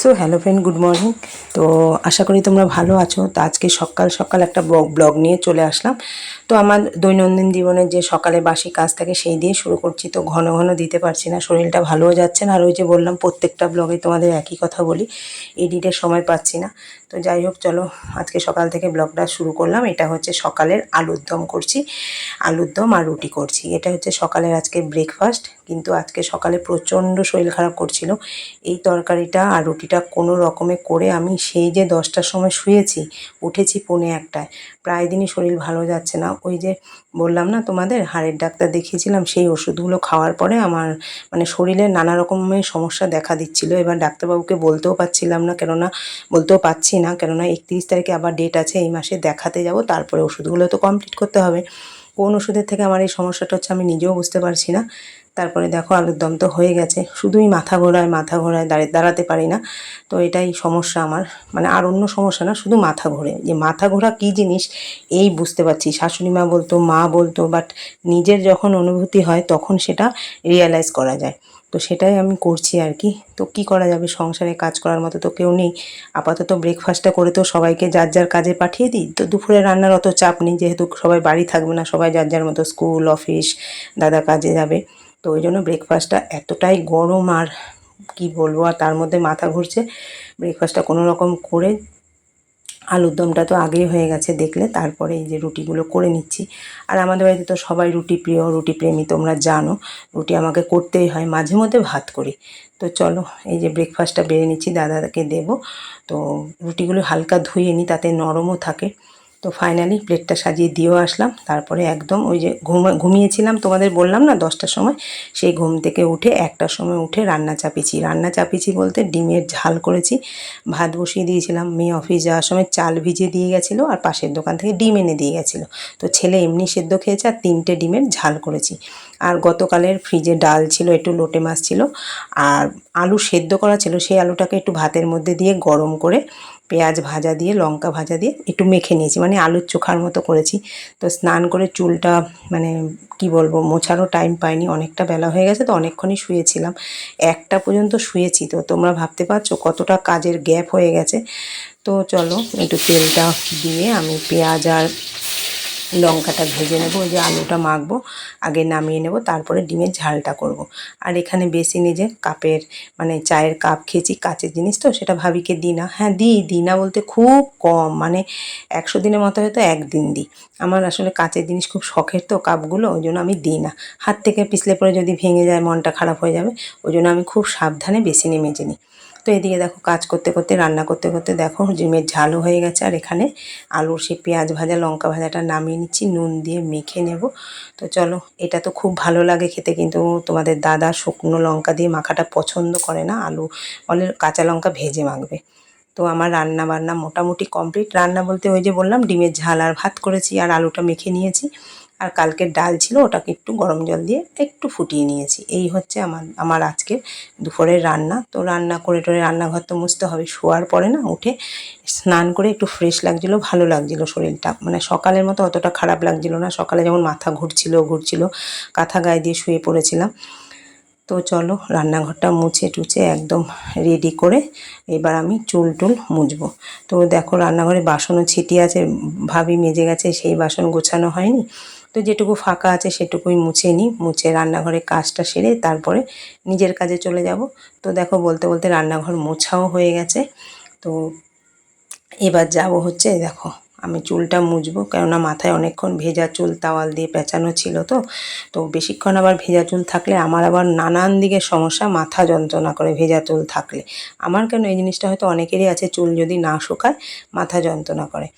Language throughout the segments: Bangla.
So hello friend, good morning. তো আশা করি তোমরা ভালো আছো। তো আজকে সকাল সকাল একটা ব্লগ নিয়ে চলে আসলাম। তো আমার দৈনন্দিন জীবনের যে সকালে বাসি কাজ থাকে সেই দিয়ে শুরু করছি। তো ঘন ঘন দিতে পারছি না, শরীরটা ভালোও যাচ্ছে না। আর ওই যে বললাম, প্রত্যেকটা ব্লগে তোমাদের একই কথা বলি, এডিটের সময় পাচ্ছি না। তো যাই হোক, চলো আজকে সকাল থেকে ব্লগটা শুরু করলাম। এটা হচ্ছে সকালের আলুর দম করছি। আলুর দম আর রুটি করছি। এটা হচ্ছে সকালের আজকে ব্রেকফাস্ট কিন্তু আজকে সকালে প্রচণ্ড শরীর খারাপ করছিল। এই তরকারিটা আর রুটিটা কোনো রকমে করে আমি সেই যে দশটার সময় শুয়েছি, উঠেছি পৌনে একটায়, প্রায় দিনই শরীর ভালো যাচ্ছে না। ওই যে বললাম না তোমাদের, হাড়ের ডাক্তার দেখিয়েছিলাম, সেই ওষুধগুলো খাওয়ার পরে আমার মানে শরীরে নানা রকমের সমস্যা দেখা দিচ্ছিল। এবার ডাক্তারবাবুকে বলতেও পারছিলাম না, কেননা বলতেও পাচ্ছি না, কেননা একত্রিশ তারিখে আবার ডেট আছে, এই মাসে দেখাতে যাব, তারপরে ওষুধগুলো তো কমপ্লিট করতে হবে। কোন ওষুধের থেকে আমার এই সমস্যাটা হচ্ছে আমি নিজেও বুঝতে পারছি না। তারপরে দেখো আলুর দম তো হয়ে গেছে। শুধুই মাথা ঘোরায় মাথা ঘোরায় দাঁড়িয়ে দাঁড়াতে পারি না। তো এটাই সমস্যা আমার। মানে আর অন্য সমস্যা না, শুধু মাথা ঘোরে। যে মাথা ঘোরা কী জিনিস, এই বুঝতে পারছি। শাশুড়ি মা বলতো মা বলতো বাট নিজের যখন অনুভূতি হয়, তখন সেটা রিয়েলাইজ করা যায়। তো সেটাই আমি করছি আর কি। তো কি করা যাবে? সংসারে কাজ করার মতো তো কেউ নেই। আপাতত ব্রেকফাস্টটা করে তো সবাইকে যার যার কাজে পাঠিয়ে দিই। তো দুপুরে রান্নার অত চাপ নেই, যেহেতু সবাই বাড়ি থাকবে না, সবাই যার যার মতো স্কুল অফিস দাদা কাজে যাবে। তো ওই জন্য ব্রেকফাস্টটা এতটাই গরম আর কি বলব, আর তার মধ্যে মাথা ঘুরছে। ব্রেকফাস্টটা কোনো রকম করে আলুর দমটা তো আগেই হয়ে গেছে দেখলে, তারপরে এই যে রুটিগুলো করে নিচ্ছি। আর আমাদের বাড়িতে তো সবাই রুটি প্রিয়, রুটি প্রেমী, তোমরা জানো, রুটি আমাকে করতেই হয়, মাঝে মধ্যে ভাত করি। তো চলো, এই যে ব্রেকফাস্টটা বেড়ে নিচ্ছি, দাদাকে দেব। তো রুটিগুলো হালকা ধুয়ে নিই তাতে নরমও থাকে। তো ফাইনালি প্লেটটা সাজিয়ে দিয়েও আসলাম। তারপরে একদম ওই যে ঘুমা, ঘুমিয়েছিলাম তোমাদের বললাম না দশটার সময়? সেই ঘুম থেকে উঠে একটার সময় উঠে রান্না চাপিয়েছি। রান্না চাপিয়েছি বলতে ডিমের ঝাল করেছি। ভাত বসিয়ে দিয়েছিলাম। মেয়ে অফিস যাওয়ার সময় চাল ভিজে দিয়ে গেছিল আর পাশের দোকান থেকে ডিম এনে দিয়ে গেছিল। তো ছেলে এমনি সেদ্ধ খেয়েছে আর তিনটে ডিমের ঝাল করেছি। আর গতকালের ফ্রিজে ডাল ছিল, একটু লোটে মাছ ছিল। আর আলু সেদ্ধ করা ছিল। সেই আলুটাকে একটু ভাতের মধ্যে দিয়ে গরম করে পেঁয়াজ ভাজা দিয়ে, লঙ্কা ভাজা দিয়ে একটু মেখে নিয়েছি। মানে আলুর চোখার মতো করেছি। তো স্নান করে চুলটা মানে কি বলব, মোছারও টাইম পাইনি। অনেকটা বেলা হয়ে গেছে তো অনেকক্ষণই শুয়েছিলাম। একটা পর্যন্ত শুয়েছি তো। তোমরা ভাবতে পারছ কতটা কাজের গ্যাপ হয়ে গেছে। তো চলো একটু তেলটা দিয়ে আমি পেঁয়াজ আর লঙ্কাটা ভেজে নেব, ওই যে আলুটা মাখবো, আগে নামিয়ে নেব, তারপরে ডিমের ঝালটা করব। আর এখানে বেশি নিজে কাপের মানে চায়ের কাপ খেয়েছি, কাচের জিনিস তো, সেটা ভাবিকে দিই না। হ্যাঁ দিই দিই না বলতে খুব কম মানে একশো দিনের মতো হয়তো একদিন দিই। আমার আসলে কাচের জিনিস খুব শখের তো কাপগুলো, ওই জন্য আমি দিই না। হাত থেকে পিছলে পরে যদি ভেঙে যায়, মনটা খারাপ হয়ে যাবে, ওই জন্য আমি খুব সাবধানে বেশি নিয়ে মেজে নিই তো এদিকে দেখো কাজ করতে করতে, রান্না করতে করতে দেখো ডিমের ঝালও হয়ে গেছে। আর এখানে আলুর সেই পেঁয়াজ ভাজা, লঙ্কা ভাজাটা নামিয়ে নিচ্ছি, নুন দিয়ে মেখে নেব। তো চলো, এটা তো খুব ভালো লাগে খেতে, কিন্তু তোমাদের দাদা শুকনো লঙ্কা দিয়ে মাখাটা পছন্দ করে না। আলু বলে কাঁচা লঙ্কা ভেজে মাখবে। তো আমার রান্না বান্না মোটামুটি কমপ্লিট। রান্না বলতে ওই যে বললাম, ডিমের ঝাল আর ভাত করেছি আর আলুটা মেখে নিয়েছি। আর কালকের ডাল ছিল, ওটাকে একটু গরম জল দিয়ে একটু ফুটিয়ে নিয়েছি। এই হচ্ছে আমার আমার আজকে দুপুরের রান্না। তো রান্না করে টোরে রান্নাঘর তো মুছতে হবে, শোয়ার পরে না উঠে স্নান করে একটু ফ্রেশ লাগছিল, ভালো লাগছিল শরীরটা। মানে সকালের মতো অতটা খারাপ লাগছিল না, সকালে যেমন মাথা ঘুরছিল ঘুরছিল, কাঁথা গায়ে দিয়ে শুয়ে পড়েছিলাম। তো চলো রান্নাঘরটা মুছে টুছে একদম রেডি করে এবার আমি চুল টুল মুছবো। তো দেখো রান্নাঘরে বাসনও ছিটিয়ে আছে, ভাবি মেজে গেছে, সেই বাসন গোছানো হয়নি। তো যেটুকু ফাঁকা আছে সেটুকুই মুছে নিই, মুছে রান্নাঘরে কাজটা সেরে তারপরে নিজের কাজে চলে যাব। তো দেখো বলতে বলতে রান্নাঘর মোছাও হয়ে গেছে। তো এবার যাব হচ্ছে দেখো আমি চুলটা মুছবো, কেননা মাথায় অনেকক্ষণ ভেজা চুল তাওয়াল দিয়ে পেঁচানো ছিল তো তো বেশিক্ষণ আবার ভেজা চুল থাকলে আমার আবার নানান দিকে সমস্যা, মাথা যন্ত্রণা করে ভেজা চুল থাকলে। আমার কেন এই জিনিসটা হয়তো অনেকেরই আছে চুল যদি না শুকায়, মাথা যন্ত্রণা করে।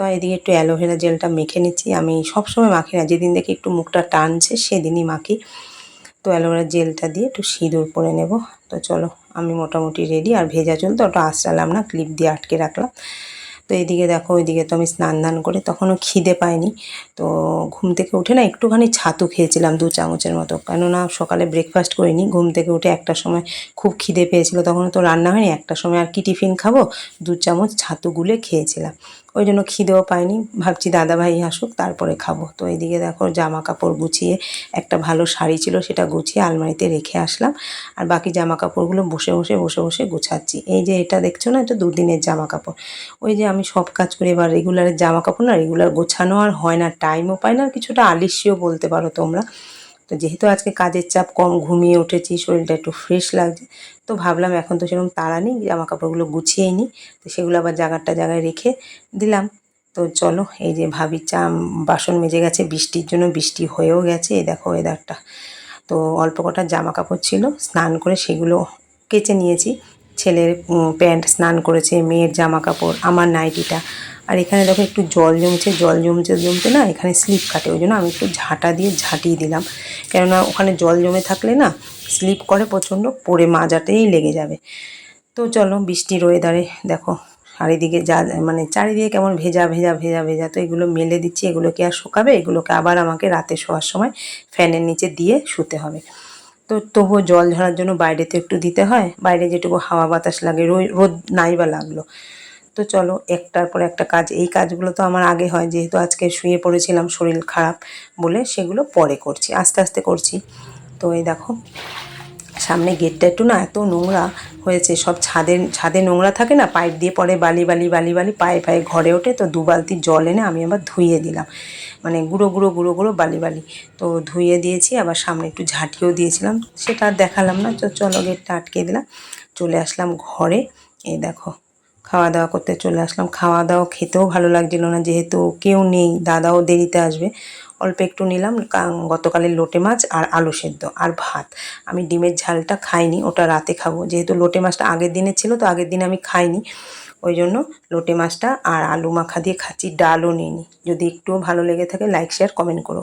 তো এদিকে একটু অ্যালোভেরা জেলটা মেখে নিচ্ছি। আমি সবসময় মাখি না, যেদিন দেখি একটু মুখটা টানছে, সেদিনই মাখি। তো অ্যালোভেরা জেলটা দিয়ে একটু সিঁদুর পরে নেব। তো চলো, আমি মোটামুটি রেডি আর ভেজা চুল তো, ওটা আশ্রালাম না ক্লিপ দিয়ে আটকে রাখলাম। তো এদিকে দেখো, ওইদিকে তো আমি স্নান দান করে তখনও খিদে পাইনি। তো ঘুম থেকে উঠে না একটুখানি ছাতু খেয়েছিলাম দু চামচের মতো। কেননা সকালে ব্রেকফাস্ট করিনি, ঘুম থেকে উঠে একটা সময় খুব খিদে পেয়েছিল। তখন তো রান্না হয়নি, একটা সময় আর কি টিফিন খাব, দু চামচ ছাতু গুলে খেয়েছিলাম। ওই জন্য খিদেও পাইনি। ভাবছি দাদা ভাই আসুক, তারপরে খাব। তো এইদিকে দেখো জামা কাপড় গুছিয়ে একটা ভালো শাড়ি ছিল, সেটা গুছিয়ে আলমারিতে রেখে আসলাম। আর বাকি জামা কাপড়গুলো বসে বসে বসে বসে গুছাচ্ছি। এই যে এটা দেখছ না, এটা দুদিনের জামা কাপড় ওই যে আমি সব কাজ করি, এবার রেগুলারের জামা কাপড় না রেগুলার গোছানো আর হয় না টাইমও পাই না কিছুটা আলিস্যও বলতে পারো তোমরা। তো যেহেতু আজকে কাজের চাপ কম, ঘুমিয়ে উঠেছি, শরীরটা একটু ফ্রেশ লাগছে, তো ভাবলাম এখন তো সেরকম তাড়া নেই, জামা কাপড়গুলো গুছিয়েই নিই, তো সেগুলো আবার জায়গাটা জায়গায় রেখে দিলাম। তো চলো, এই যে ভাবি চা বাসন মেজে গেছে, বৃষ্টির জন্য বৃষ্টি হয়েও গেছে, এই দেখো ওয়েদারটা তো অল্প কটা জামা কাপড় ছিল, স্নান করে সেগুলো কেচে নিয়েছি। ছেলের প্যান্ট স্নান করেছে, মেয়ের জামা কাপড়, আমার নাইটিটা আর এখানে দেখো একটু জল জমছে জল জমছে জমতে না, এখানে স্লিপ কাটে, ওই জন্য আমি একটু ঝাঁটা দিয়ে ঝাঁটিয়ে দিলাম। কেননা ওখানে জল জমে থাকলে না, স্লিপ করে প্রচণ্ড পরে মাজাতেই লেগে যাবে। তো চলো, বৃষ্টির ওয়েদারে দেখো, চারিদিকে যা মানে চারিদিকে কেমন ভেজা ভেজা ভেজা ভেজা, তো এগুলো মেলে দিচ্ছি, এগুলোকে আর শুকাবে, এগুলোকে আবার আমাকে রাতে শোয়ার সময় ফ্যানের নিচে দিয়ে শুতে হবে। তো তবুও জল ঝরার জন্য বাইরে তো একটু দিতে হয়, বাইরে যেটুকু হাওয়া বাতাস লাগে রোদ নাই বা লাগল। তো চলো, একটার পর একটা কাজ। এই কাজগুলো তো আমার আগে হয়, যেহেতু আজকে শুয়ে পড়েছিলাম, শরীর খারাপ বলে সেগুলো পরে করছি, আস্তে আস্তে করছি। তো এই দেখো, সামনে গেটটা একটু না এত নোংরা হয়েছে, সব ছাদে ছাদে নোংরা থাকে না, পাইপ দিয়ে পরে বালি বালি বালি বালি, পায়ে পায়ে ঘরে ওঠে, তো দু বালতি জল এনে আমি আবার ধুয়ে দিলাম। মানে গুঁড়ো গুঁড়ো গুঁড়ো গুঁড়ো, বালি বালি। তো ধুয়ে দিয়েছি, আবার সামনে একটু ঝাঁটিয়েও দিয়েছিলাম, সেটা আর দেখালাম না। তো চলো গেটটা আটকে দিলাম, চলে আসলাম ঘরে। এই দেখো খাওয়া দাওয়া করতে চলে আসলাম। খাওয়া দাওয়া খেতেও ভালো লাগছিল না যেহেতু কেউ নেই, দাদাও দেরিতে আসবে। অল্প একটু নিলাম গতকালের লোটে মাছ আর আলু সেদ্ধ আর ভাত। আমি ডিমের ঝালটা খাইনি, ওটা রাতে খাব। যেহেতু লোটে মাছটা আগের দিনে ছিল, তো আগের দিন আমি খাইনি। ওই জন্য লোটে মাছটা আর আলু মাখা দিয়ে খাচ্ছি, ডালও নিইনি। যদি একটুও ভালো লেগে থাকে, লাইক, শেয়ার, কমেন্ট করো।